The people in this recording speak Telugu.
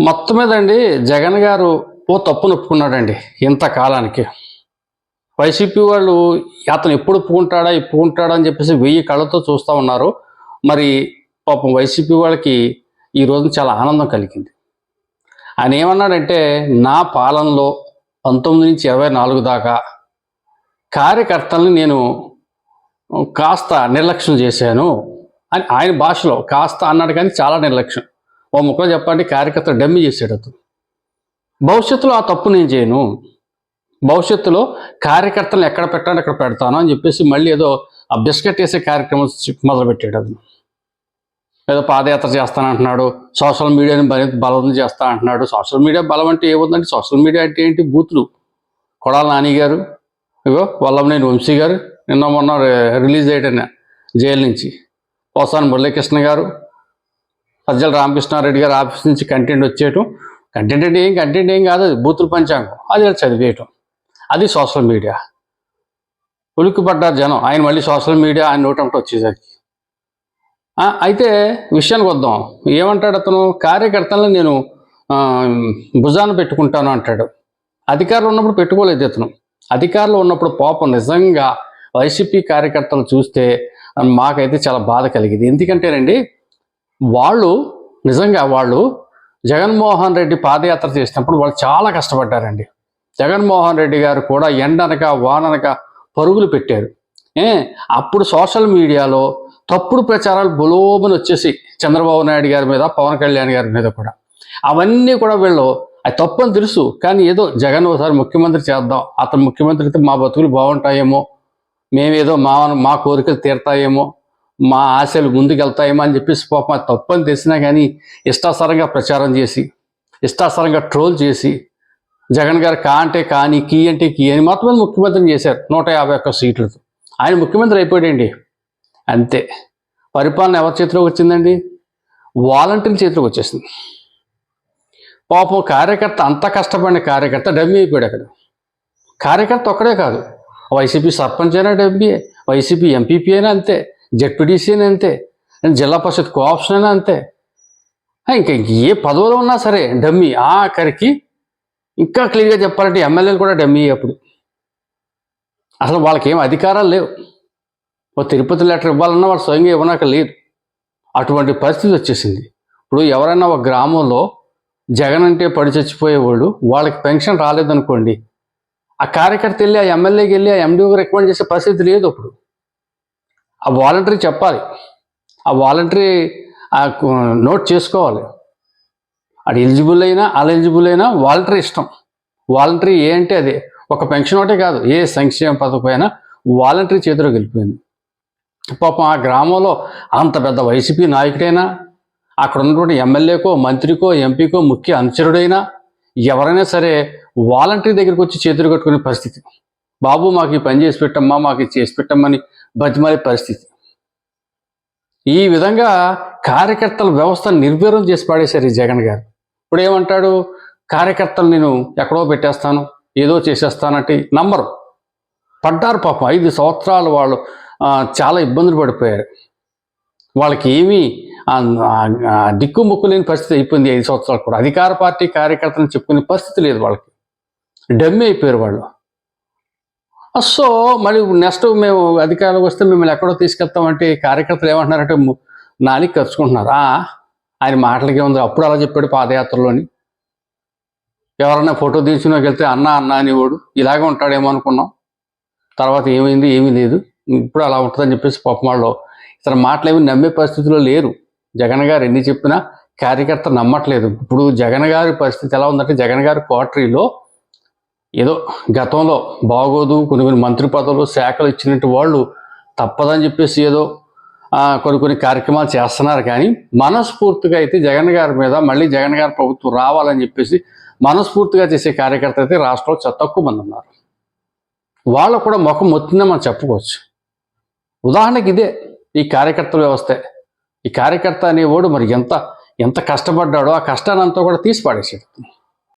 మొత్తం మీద అండి జగన్ గారు ఓ తప్పు నొప్పుకున్నాడండి ఇంతకాలానికి. వైసీపీ వాళ్ళు అతను ఎప్పుడు ఒప్పుకుంటాడా ఒప్పుకుంటాడా అని చెప్పేసి వెయ్యి కళ్ళతో చూస్తూ ఉన్నారు. మరి పాపం వైసీపీ వాళ్ళకి ఈ చాలా ఆనందం కలిగింది. ఆయన ఏమన్నాడంటే నా పాలనలో పంతొమ్మిది నుంచి ఇరవై నాలుగు దాకా కార్యకర్తల్ని నేను కాస్త నిర్లక్ష్యం చేశాను అని ఆయన భాషలో కాస్త అన్నాడు కానీ చాలా నిర్లక్ష్యం. ఓ ముఖం చెప్పండి కార్యకర్త డమ్మి చేసాడు అతను. భవిష్యత్తులో ఆ తప్పు నేను చేయను? భవిష్యత్తులో కార్యకర్తలను ఎక్కడ పెట్టాను అక్కడ పెడతాను అని చెప్పేసి మళ్ళీ ఏదో ఆ బిస్కెట్ వేసే కార్యక్రమం మొదలుపెట్టాడు అతను. ఏదో పాదయాత్ర చేస్తానంటున్నాడు సోషల్ మీడియాని బల- బలం చేస్తా అంటున్నాడు సోషల్ మీడియా బలం అంటే ఏముందంటే సోషల్ మీడియా అంటే ఏంటి? బూతులు. కొడాల నాని గారు ఇగో వల్లభనేని వంశీ గారు నిన్న మొన్న రిలీజ్ అయ్యాడు జైలు నుంచి. పోసాని మురళీకృష్ణ గారు సజ్జల రామకృష్ణారెడ్డి గారు ఆఫీస్ నుంచి కంటెంట్ వచ్చేయటం. కంటెంట్ అంటే ఏం కంటెంట్ ఏం కాదు అది బూతులు పంచాంగం. అది చదివేయటం. అది సోషల్ మీడియా. ఉలిక్కిపడ్డారు జనం ఆయన మళ్ళీ సోషల్ మీడియా ఆయన నోటంట వచ్చేసరికి. అయితే విషయానికి వద్దాం. ఏమంటాడు అతను? కార్యకర్తలను నేను భుజాన పెట్టుకుంటాను అంటాడు. అధికారులు ఉన్నప్పుడు పెట్టుకోలేదు అతను అధికారులు ఉన్నప్పుడు పాపం నిజంగా వైసీపీ కార్యకర్తలు చూస్తే మాకైతే చాలా బాధ కలిగింది. ఎందుకంటేనండి వాళ్ళు నిజంగా వాళ్ళు జగన్మోహన్ రెడ్డి పాదయాత్ర చేసినప్పుడు వాళ్ళు చాలా కష్టపడ్డారండి. జగన్మోహన్ రెడ్డి గారు కూడా ఎండనక వాననక పరుగులు పెట్టారు. ఏ అప్పుడు సోషల్ మీడియాలో తప్పుడు ప్రచారాలు బులోబుని వచ్చేసి చంద్రబాబు నాయుడు గారి మీద పవన్ కళ్యాణ్ గారి మీద కూడా. అవన్నీ కూడా వీళ్ళు అది తప్పని తెలుసు కానీ ఏదో జగన్ ఒకసారి ముఖ్యమంత్రి చేద్దాం అతను ముఖ్యమంత్రి అయితే మా బతుకులు బాగుంటాయేమో మేమేదో మా మా కోరికలు తీరతాయేమో మా ఆశలు ముందుకెళ్తాయేమో అని చెప్పేసి పాపం తప్పని తెలిసినా కానీ ఇష్టాసరంగా ప్రచారం చేసి ఇష్టాసరంగా ట్రోల్ చేసి జగన్ గారు కా అంటే కానీ కీ అంటే కీ అని మొత్తం ముఖ్యమంత్రిని చేశారు నూట యాభై ఒక్క సీట్లతో. ఆయన ముఖ్యమంత్రి అయిపోయాడండి. అంతే. పరిపాలన ఎవరి చేతిలోకి వచ్చిందండి? వాలంటీర్ చేతిలోకి వచ్చేసింది. పాపం కార్యకర్త అంత కష్టపడిన కార్యకర్త డమ్మీ అయిపోయాడు అక్కడ. కార్యకర్త ఒక్కడే కాదు. వైసీపీ సర్పంచ్ అయినా డమ్మీ వైసీపీ ఎంపీపీ అయినా అంతే. జెడ్పీటీసీ అంతే జిల్లా పరిషత్ కోఆప్షన్ అయినా అంతే. ఇంకా ఇంక ఏ పదవులో ఉన్నా సరే డమ్మీ ఆఖరికి ఇంకా క్లియర్గా చెప్పాలంటే ఎమ్మెల్యేలు కూడా డమ్మీ అప్పుడు. అసలు వాళ్ళకి ఏం అధికారాలు లేవు. ఓ తిరుపతి లెటర్ ఇవ్వాలన్నా వాళ్ళు స్వయంగా ఇవ్వనాక లేదు. అటువంటి పరిస్థితి వచ్చేసింది. ఇప్పుడు ఎవరైనా ఒక గ్రామంలో జగన్ అంటే పడి చచ్చిపోయేవాళ్ళు వాళ్ళకి పెన్షన్ రాలేదనుకోండి ఆ కార్యకర్త వెళ్ళి ఆ ఎమ్మెల్యేకి వెళ్ళి ఆ ఎండిఓకి రికమెండ్ చేసే పరిస్థితి లేదు అప్పుడు. ఆ వాలంటరీ చెప్పాలి. ఆ వాలంటరీ ఆ నోట్ చేసుకోవాలి. అది ఎలిజిబుల్ అయినా అన్ఎలిజిబుల్ అయినా వాలంటరీ ఇష్టం. వాలంటరీ ఏ అంటే అది. ఒక పెన్షన్ ఒకటే కాదు. ఏ సంక్షేమ పథకం అయినా వాలంటరీ చేతిలో గెలిపోయింది. పాపం ఆ గ్రామంలో అంత పెద్ద వైసీపీ నాయకుడైనా అక్కడ ఉన్నటువంటి ఎమ్మెల్యేకో మంత్రికో ఎంపీకో ముఖ్య అనుచరుడైనా ఎవరైనా సరే వాలంటరీ దగ్గరికి వచ్చి చేతులు కట్టుకునే పరిస్థితి. బాబు మాకు ఈ పని చేసి పెట్టమ్మా మాకు ఇది చేసి పెట్టమ్మని బతిమాలే పరిస్థితి. ఈ విధంగా కార్యకర్తల వ్యవస్థను నిర్వీర్యం చేసి పాడేశారు ఈ జగన్ గారు. ఇప్పుడు ఏమంటాడు? కార్యకర్తలు నేను ఎక్కడో పెట్టేస్తాను ఏదో చేసేస్తానంటే నమ్మరు. పడ్డారు పాపం ఐదు సంవత్సరాలు వాళ్ళు చాలా ఇబ్బందులు పడిపోయారు. వాళ్ళకి ఏమీ దిక్కుముక్కు దిక్కు ముక్కు లేని పరిస్థితి అయిపోయింది ఐదు సంవత్సరాలు కూడా. అధికార పార్టీ కార్యకర్తలను చెప్పుకునే పరిస్థితి లేదు వాళ్ళకి. డమ్మి అయిపోయారు వాళ్ళు. సో మరి నెక్స్ట్ మేము అధికారులకు వస్తే మిమ్మల్ని ఎక్కడో తీసుకెళ్తామంటే కార్యకర్తలు ఏమంటున్నారంటే నానికి ఖర్చుకుంటున్నారు ఆయన మాటలకే ఉంది అప్పుడు అలా చెప్పాడు పాదయాత్రలోని. ఎవరన్నా ఫోటో తీసుకుని వెళ్తే అన్న అన్న అనేవాడు ఇలాగే ఉంటాడేమో అనుకున్నాం. తర్వాత ఏమైంది ఏమీ లేదు. ఇప్పుడు అలా ఉంటుందని చెప్పేసి పాపం వాళ్ళు ఇతర మాటలు ఏమి నమ్మే పరిస్థితిలో లేరు. జగన్ గారు ఎన్ని చెప్పినా కార్యకర్త నమ్మట్లేదు. ఇప్పుడు జగన్ గారి పరిస్థితి ఎలా ఉందంటే జగన్ గారి క్వార్టరీలో ఏదో గతంలో బాగోదు కొన్ని కొన్ని మంత్రి పదవులు శాఖలు ఇచ్చినట్టు వాళ్ళు తప్పదని చెప్పేసి ఏదో కొన్ని కొన్ని కార్యక్రమాలు చేస్తున్నారు. కానీ మనస్ఫూర్తిగా అయితే జగన్ గారి మీద మళ్ళీ జగన్ గారి ప్రభుత్వం రావాలని చెప్పేసి మనస్ఫూర్తిగా చేసే కార్యకర్త అయితే రాష్ట్రంలో చాలా తక్కువ మంది ఉన్నారు. వాళ్ళు కూడా ముఖం మొత్తుందని మనం చెప్పుకోవచ్చు. ఉదాహరణకి ఇదే ఈ కార్యకర్తల వ్యవస్థే. ఈ కార్యకర్త అనేవాడు మరి ఎంత ఎంత కష్టపడ్డాడో ఆ కష్టాన్ని అంతా కూడా తీసి పాడేసేది.